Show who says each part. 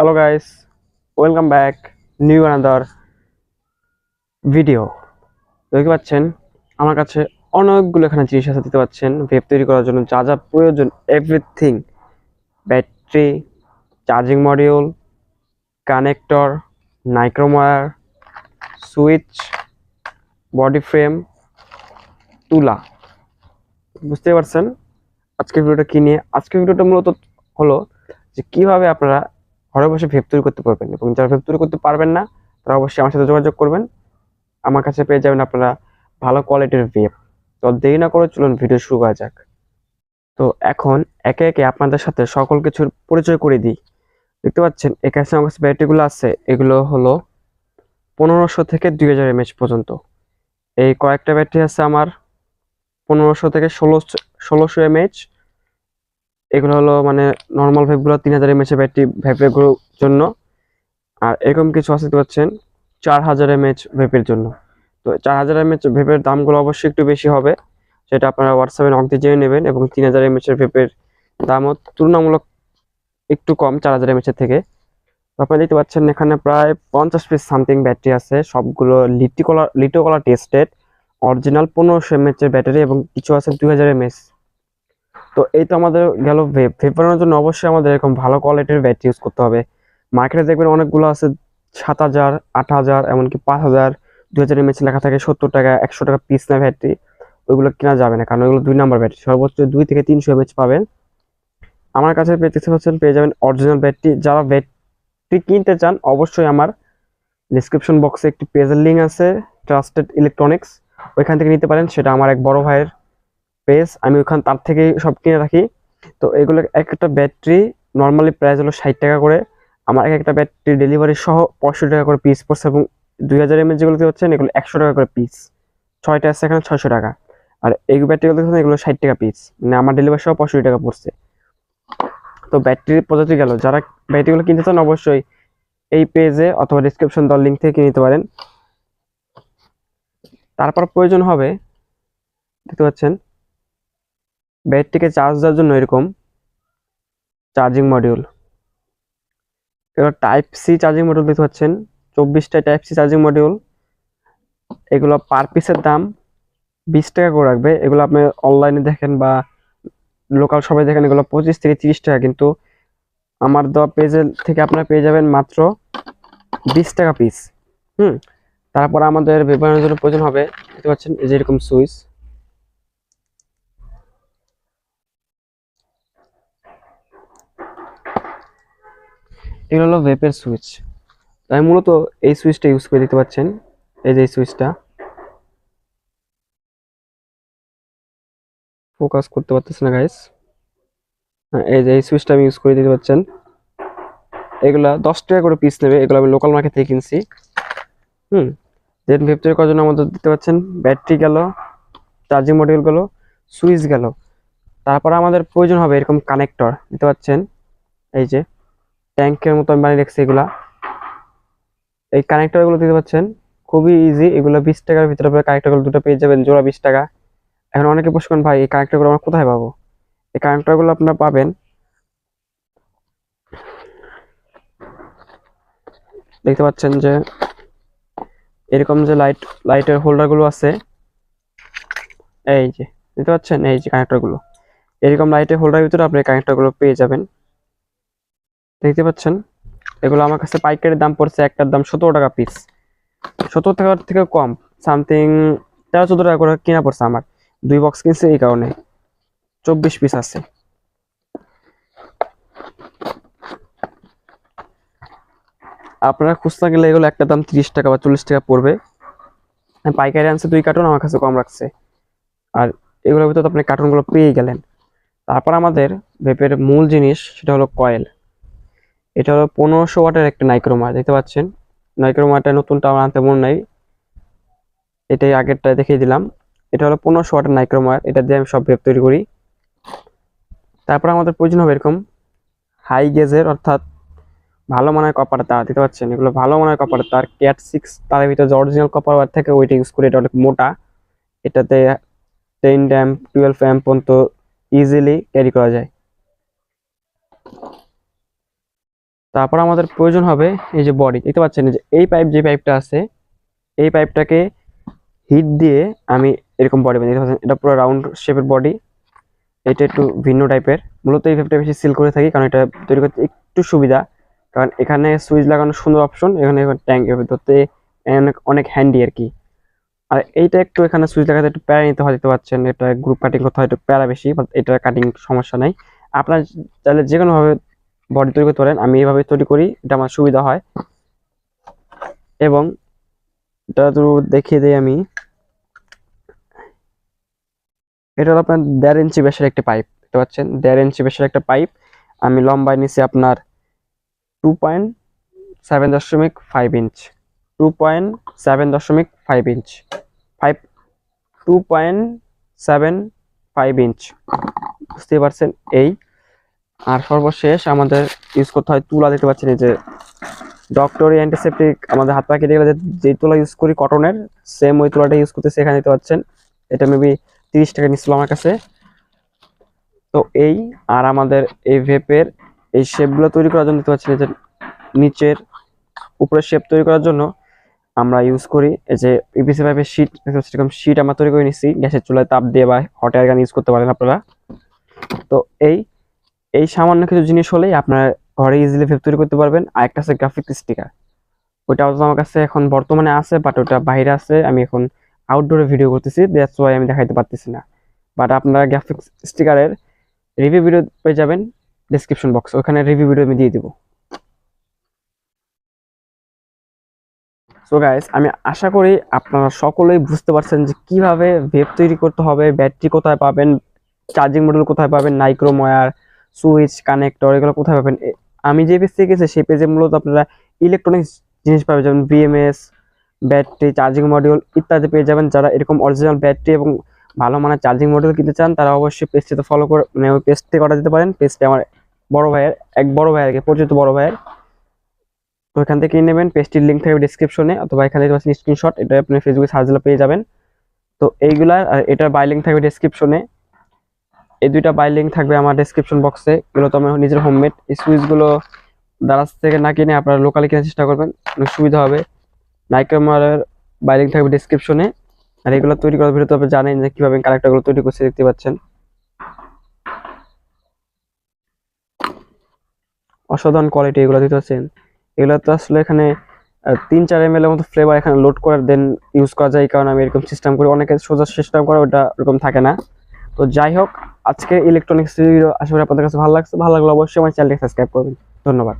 Speaker 1: Hello guys welcome back new another video দেখতে পাচ্ছেন, আমার কাছে অনেকগুলো এখানে জিনিস আছে দিতে পাচ্ছেন। ভেব তৈরি করার জন্য যা যা প্রয়োজন everything battery charging module connector nichrome wire switch body frame তুলা। বুঝতে পারছেন? আজকের ভিডিওটা কি নিয়ে? আজকের ভিডিওটা মূলত হলো যে কীভাবে আপনারা ঘরে বসে ভেব তৈরি করতে পারবেন। এবং যারা ভেব তৈরি করতে পারবেন না, তারা অবশ্যই আমার সাথে যোগাযোগ করবেন। আমার কাছে পেয়ে যাবেন আপনারা ভালো কোয়ালিটির ভেব তো দেরি না করে চলুন ভিডিও শুরু করা যাক। তো এখন একে একে আপনাদের সাথে সকল কিছুর পরিচয় করে দিই। দেখতে পাচ্ছেন, এ কাছে আমার কাছে ব্যাটারিগুলো আছে। এগুলো হলো পনেরোশো থেকে দুই হাজার এমএচ পর্যন্ত। এই কয়েকটা ব্যাটারি আছে আমার পনেরোশো থেকে ষোলোশো ষোলোশো এমএচ এগুলো হলো মানে নর্মাল ভেবগুলো তিন হাজার এমএচ ব্যাটারি ভেপের জন্য। আর এরকম কিছু আছে পাচ্ছেন, চার হাজার এমএচ ভেপের জন্য। তো চার হাজার এমএচ ভেপের দামগুলো অবশ্যই একটু বেশি হবে, সেটা আপনারা হোয়াটসঅ্যাপে নক দিয়ে জেনে নেবেন এবং তিন হাজার এমএচ এর ভেপের দামও তুলনামূলক একটু কম চার হাজার এমএচ এর থেকে। তো আপনারা দেখতে পাচ্ছেন এখানে প্রায় পঞ্চাশ পিস সামথিং ব্যাটারি আছে, সবগুলো লিটি কলার লিটো কলার টেস্টেড অরিজিনাল পনেরোশো এমএচ এর ব্যাটারি এবং কিছু আছে দুই হাজার এমএচ তো এই তো আমাদের গেল ভেপ ভেপ বানানোর জন্য অবশ্যই আমাদের এরকম ভালো কোয়ালিটির ব্যাট ইউজ করতে হবে। মার্কেটে দেখবেন অনেকগুলো আছে, সাত হাজার, আট হাজার, এমনকি পাঁচ হাজার, দুই হাজার এমএচ লেখা থাকে, সত্তর টাকা, একশো টাকা পিস না ব্যাটারি ওইগুলো কেনা যাবে না, কারণ ওইগুলো দুই নাম্বার ব্যাটারি সর্বোচ্চ দুই থেকে তিনশো এমএচ পাবেন। আমার কাছে পেতে পাচ্ছেন, পেয়ে যাবেন অরিজিনাল ব্যাটারি যারা ব্যাটারি কিনতে চান, অবশ্যই আমার ডিসক্রিপশন বক্সে একটি পেজের লিঙ্ক আছে ট্রাস্টেড ইলেকট্রনিক্স ওইখান থেকে নিতে পারেন, সেটা আমার এক বড় ভাইয়ের পেজ আমি ওখান তার থেকে সব কিনে রাখি। তো এগুলো এক একটা ব্যাটারি নর্মালি প্রাইস হলো ষাট টাকা করে। আমার এক একটা ব্যাটারি ডেলিভারি সহ পঁয়ষট্টি টাকা করে পিস পড়ছে এবং দুই হাজার এমএচ যেগুলোতে হচ্ছেন এগুলো একশো টাকা করে পিস ছয়টা আছে এখানে ছয়শো টাকা। আর এই ব্যাটারিগুলো দেখছেন এগুলো ষাট টাকা পিস মানে আমার ডেলিভারি সহ পঁয়ষট্টি টাকা পড়ছে। তো ব্যাটারির পদ্ধতি গেল। যারা ব্যাটারিগুলো কিনতে চান অবশ্যই এই পেজে অথবা ডিসক্রিপশন দেওয়ার লিঙ্ক থেকে নিতে পারেন। তারপর প্রয়োজন হবে, দেখতে পাচ্ছেন ব্যাটারিকে চার্জ দেওয়ার জন্য এরকম চার্জিং মডিউল এগুলো টাইপ সি চার্জিং মডিউল দেখতে পাচ্ছেন, চব্বিশটা টাইপ সি চার্জিং মডিউল এগুলো পার পিসের দাম বিশ টাকা করে রাখবে। এগুলো আপনি অনলাইনে দেখেন বা লোকাল সবাই দেখেন, এগুলো পঁচিশ থেকে তিরিশ টাকা। কিন্তু আমার দেওয়া পেজের থেকে আপনারা পেয়ে যাবেন মাত্র বিশ টাকা পিস হুম, তারপর আমাদের ব্যবহারের জন্য প্রয়োজন হবে, দেখতে পাচ্ছেন এই যে এরকম সুইচ এগুলো হলো ভেপের সুইচ আমি মূলত এই সুইচটা ইউজ করে দিতে পারছেন এই যে এই সুইচটা ফোকাস করতে পারতেছে না গাইস হ্যাঁ এই যে এই সুইচটা আমি ইউজ করে দিতে পারছেন এগুলা দশ টাকা করে পিস নেবে। এগুলো আমি লোকাল মার্কেট থেকে কিনছি। হুম দেন ভেব তৈরি করার জন্য আমাদের দিতে পাচ্ছেন ব্যাটারি গেল চার্জিং মডিউল গেল সুইচ গেল। তারপর আমাদের প্রয়োজন হবে এরকম কানেক্টর দিতে পাচ্ছেন? এই যে। ট্যাঙ্কের মতো আমি বানিয়ে রেখেছি এগুলা। এই কানেক্টরগুলো দিতে পাচ্ছেন, খুবই ইজি এগুলো বিশ টাকার ভিতরে আপনার কানেক্টরগুলো দুটো পেয়ে যাবেন, জোড়া বিশ টাকা। এখন অনেকে প্রশ্ন করেন, ভাই, এই কানেক্টরগুলো আমরা কোথায় পাবো? এই কানেক্টরগুলো আপনারা পাবেন দেখতে পাচ্ছেন যে, এরকম যে লাইট লাইটের হোল্ডারগুলো আছে। এই যে, দেখতে পাচ্ছেন? এই যে কানেক্টরগুলো এরকম লাইটের হোল্ডারের ভিতরে আপনি কানেক্টরগুলো পেয়ে যাবেন। দেখতে পাচ্ছেন? এগুলো আমার কাছে পাইকারি দাম পড়ছে একটার দাম সতেরো টাকা পিস সত্তর টাকার থেকে কম সামথিং তেরো চোদ্দ টাকা করে কিনা পড়ছে আমার। দুই বক্স কিনছে এই কারণে। চব্বিশ পিস আছে। আপনারা খুচরা গেলে এগুলো একটা দাম তিরিশ টাকা বা চল্লিশ টাকা পড়বে। আমি পাইকারি আনছে দুই কার্টুন আমার কাছে কম রাখছে। আর এগুলোর ভিতরে আপনি কার্টুনগুলো পেয়ে গেলেন। তারপর আমাদের ভেপের মূল জিনিস, সেটা হলো কয়েল এটা হলো পনেরোশো ওয়াটের একটা নাইক্রোমার দেখতে পাচ্ছেন? নাইক্রোমারটা নতুনটা আমার আনতে মনে নাই। এটাই আগেরটা দেখিয়ে দিলাম। এটা হলো পনেরোশো ওয়াটের নাইক্রোমার এটা দিয়ে আমি সব ভেপ তৈরি করি। তারপর আমাদের প্রয়োজন হবে এরকম হাই গেজের অর্থাৎ ভালো মানের কপার তার দিতে পাচ্ছেন? এগুলো ভালো মানের কপার তার ক্যাট সিক্স তার ভিতরে যে অরিজিনাল কপার ওয়ার থেকে ওইটা ইউজ করি, এটা অনেক মোটা। এটাতে টেন অ্যাম্প টুয়েলভ অ্যাম্প পর্যন্ত ইজিলি ক্যারি করা যায়। তারপর আমাদের প্রয়োজন হবে এই যে বডি দেখতে পাচ্ছেন যে এই পাইপ যে পাইপটা আছে, এই পাইপটাকে হিট দিয়ে আমি এরকম বডি বানিয়ে এটা পুরো রাউন্ড শেপের বডি এটা একটু ভিন্ন টাইপের মূলত এই পাইপটা বেশি সিল করে থাকি, কারণ এটা তৈরি করতে একটু সুবিধা, কারণ এখানে সুইচ লাগানো সুন্দর অপশন এখানে ট্যাঙ্ক ধরতে অনেক অনেক হ্যান্ডি আর কি। আর এইটা একটু এখানে সুইচ লাগাতে একটু প্যারা নিতে হয়, দেখতে পাচ্ছেন এটা গ্রুপ কাটিং করতে হয়, একটু প্যারা বেশি এটা কাটিং সমস্যা নাই। আপনার চাইলে যে কোনোভাবে বডি তৈরি করতে পারেন আমি এইভাবে তৈরি করি, এটা আমার সুবিধা হয়। এবং এটা তো দেখিয়ে দিই আমি। এটা হলো আপনার দেড় ইঞ্চি বেশের একটি পাইপ, দেখতে পাচ্ছেন? দেড় ইঞ্চি বেশের একটা পাইপ। আমি লম্বায় নিছি আপনার টু পয়েন্ট সেভেন দশমিক five inch two point seven দশমিক five inch five two point seven five inch বুঝতে পারছেন? এই আর সর্বশেষ আমাদের ইউজ করতে হয় তুলা, দেখতে পাচ্ছেন এই যে ডক্টর অ্যান্টিসেপটিক আমাদের হাত পা কেটে গেলে যে- তুলা ইউজ করি কটনের সেম ওই তুলাটা ইউজ করতেছি এখানে, দেখতে পাচ্ছেন। এটা মেবি তিরিশ টাকা নিচ্ছিল আমার কাছে। তো এই আর আমাদের এই ভেপের এই শেপগুলো তৈরি করার জন্য, দেখতে পাচ্ছেন যে নিচের উপরের শেপ তৈরি করার জন্য আমরা ইউজ করি। এই যে পিভিসি পাইপের শীট এরকম শিট আমরা তৈরি করে নিচ্ছি। গ্যাসের চুলায় তাপ দিয়ে বা হট এয়ার গান ইউজ করতে পারেন আপনারা। তো এই এই সামান্য কিছু জিনিস হলেই আপনার ঘরে ইজিলি ভেব তৈরি করতে পারবেন। আর একটা আছে গ্রাফিক স্টিকার ওইটা আপাতত আমার কাছে এখন বর্তমানে আছে বাট ওটা বাইরে আছে। আমি এখন আউটডোরে ভিডিও করতেছি দ্যাটস ওয়াই আমি দেখাইতে পারতেছি না। বাট আপনারা গ্রাফিক স্টিকারের রিভিউ ভিডিও পেয়ে যাবেন ডিসক্রিপশন বক্স ওখানে রিভিউ ভিডিও আমি দিয়ে দিব। সো গাইস আমি আশা করি আপনারা সকলেই বুঝতে পারছেন যে কীভাবে ভেব তৈরি করতে হবে ব্যাটারি কোথায় পাবেন চার্জিং মডেল কোথায় পাবেন নাইক্রোম ওয়্যার সুইচ, কানেক্টর, এগুলো কোথায় পাবেন? আমি যে পেজ থেকে সেই পেজে মূলত আপনারা ইলেকট্রনিক্স জিনিস পাবেন, যেমন বিএমএস ব্যাটারি চার্জিং মডিউল ইত্যাদি পেয়ে যাবেন। যারা এরকম অরিজিনাল ব্যাটারি এবং ভালো মানের চার্জিং মডিউল কিনতে চান, তারা অবশ্যই পেজটিতে ফলো করে মানে ওই পেজটি করা যেতে পারেন। পেজটি আমার বড় ভাইয়ের, এক বড় ভাইয়ের পরিচিত বড় ভাইয়ের। তো এখান থেকে নেবেন। পেজটির লিঙ্ক থাকবে ডিসক্রিপশনে অথবা এখানে পাচ্ছেন স্ক্রিনশট এটা আপনি ফেসবুকে সার্চ পেয়ে যাবেন। তো এইগুলা, আর এটার বাই লিঙ্ক থাকবে ডিসক্রিপশনে এই দুইটা বাই লিঙ্ক থাকবে আমার ডেসক্রিপশন বক্সে এগুলো তো আমার নিজের হোমমেড এই সুইচগুলো দারাজ থেকে না কিনে আপনারা লোকালি কেনার চেষ্টা করবেন, অনেক সুবিধা হবে। নাইক্রোমারের বাই লিঙ্ক থাকবে ডিসক্রিপশনে আর এগুলো তৈরি করার ভিডিও তো আপনি জানেন যে কীভাবে কানেক্টরগুলো তৈরি করছে, দেখতে পাচ্ছেন। অসাধারণ কোয়ালিটি এগুলো দিতে পাচ্ছেন। এগুলো তো আসলে এখানে তিন চার এম এর মতো ফ্লেভার এখানে লোড করে দেন ইউজ করা যায় কারণ আমি এরকম সিস্টেম করি। অনেকে সোজা সিস্টেম করে, ওটা ওরকম থাকে না। তো যাই হোক, আজকে ইলেকট্রনিক্স ভিডিও আশা করি আপনাদের কাছে ভালো লাগছে। ভালো লাগলে অবশ্যই আমার চ্যানেলটি সাবস্ক্রাইব করবেন। ধন্যবাদ।